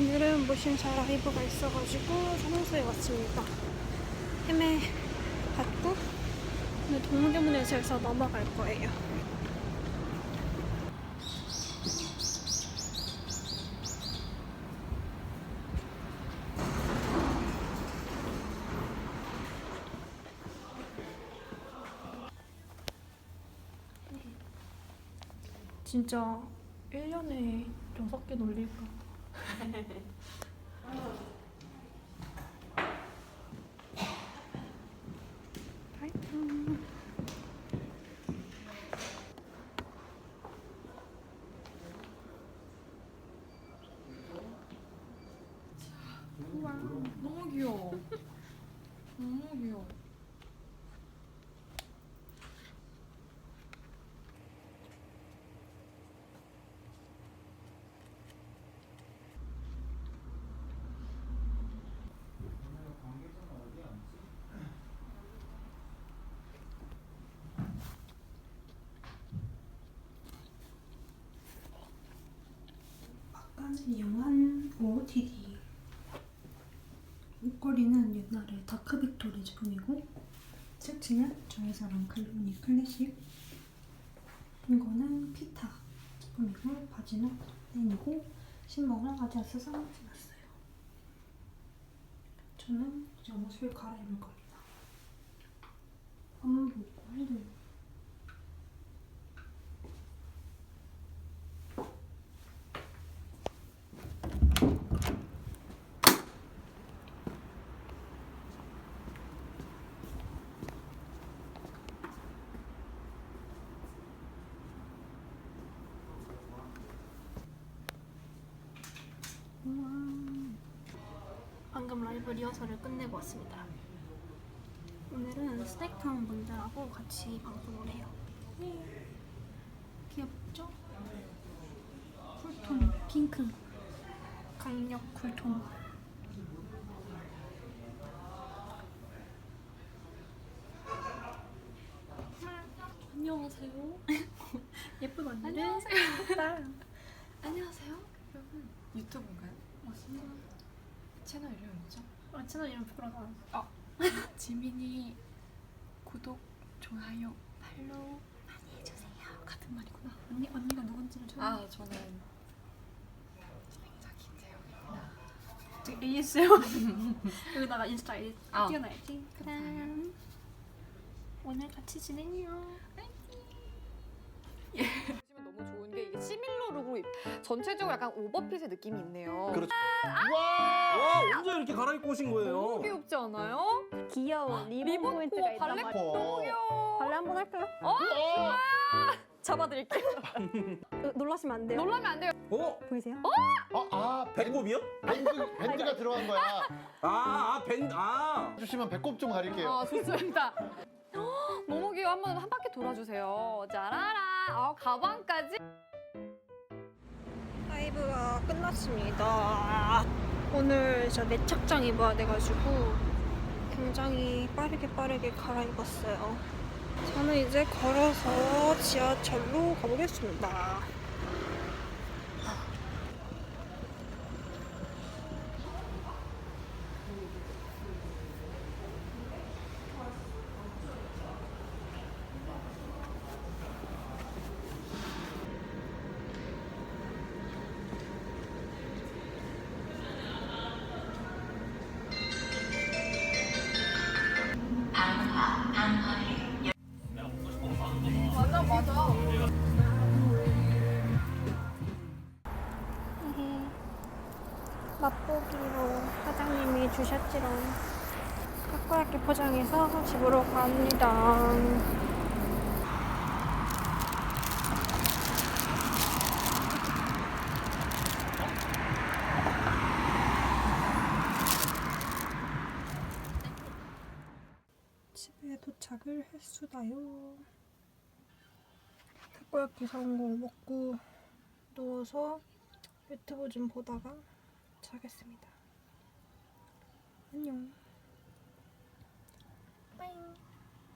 오늘은 모신사 라이브가 있어가지고 사무소에 왔습니다. 헤매 받고 오늘 동대문에서 넘어갈 거예요. 진짜 1년에 6개 놀릴까? 너무 귀여워. 너무 귀여워. 아까는 영한 OOTD 목걸이는 옛날에 다크 빅토리 제품이고 셔츠는 저의 사랑 칼로니 클래식. 이거는 피타 제품이고 바지는 땡이고 신발은 아디다스 쌍신었어요. 저는 이제 옷을 갈아입을 겁니다 한번 보고 해도 방금 라이브 리허설을 끝내고 왔습니다. 오늘은 스낵타운 분들하고 같이 방송을 해요. 귀엽죠? 쿨톤 핑크 강력 쿨톤 안녕하세요. 예쁜 언니를 안녕하세요. 딸. 안녕하세요. 여러분. 유튜브인가요? 맞습니다. 채널 이름이 뭐죠? 아, 채널 이름 부끄러워. 지민이 구독, 좋아요, 팔로우 많이 해주세요. 같은 말이구나. 언니 언니가 누군지를 좀 아 저는 진행자 김세영입니다. 저기 AS요. 여기다가 인스타 에 아. 띄워놔야지. 그럼 오늘 같이 지내요. 보시면 너무 좋은 게 이게 시밀러 룩으로 입- 전체적으로 약간 오버핏의 느낌이 있네요. 그렇죠. 와! 와, 언제 이렇게 갈아입고 오신 거예요? 너무 귀엽지 않아요? 귀여운 리본, 리본 포인트가 있단 발레 말이에요. 너무 귀여워. 발레 한번 할까요? 잡아드릴게요. 으, 놀라시면 안 돼요. 놀라면 안 돼요. 어? 보이세요? 아, 아 밴, 배꼽이요? 밴드, 밴드가 들어간 거야. 아, 아, 밴, 아. 해주시면 배꼽 좀 가릴게요. 아 좋습니다. 헉, 너무 귀여워. 한번 한 바퀴 돌아주세요. 짜라라. 아 가방까지. 라이브가 끝났습니다. 오늘 저 내착장 입어야 돼가지고 굉장히 빠르게 빠르게 갈아입었어요. 저는 이제 걸어서 지하철로 가보겠습니다. 맛보기로 사장님이 주셨지롱. 타코야끼 포장해서 집으로 갑니다. 집에 도착을 했수다요. 타코야끼 사온 거 먹고 누워서 유튜브 좀 보다가 자겠습니다. 안녕. 빠잉.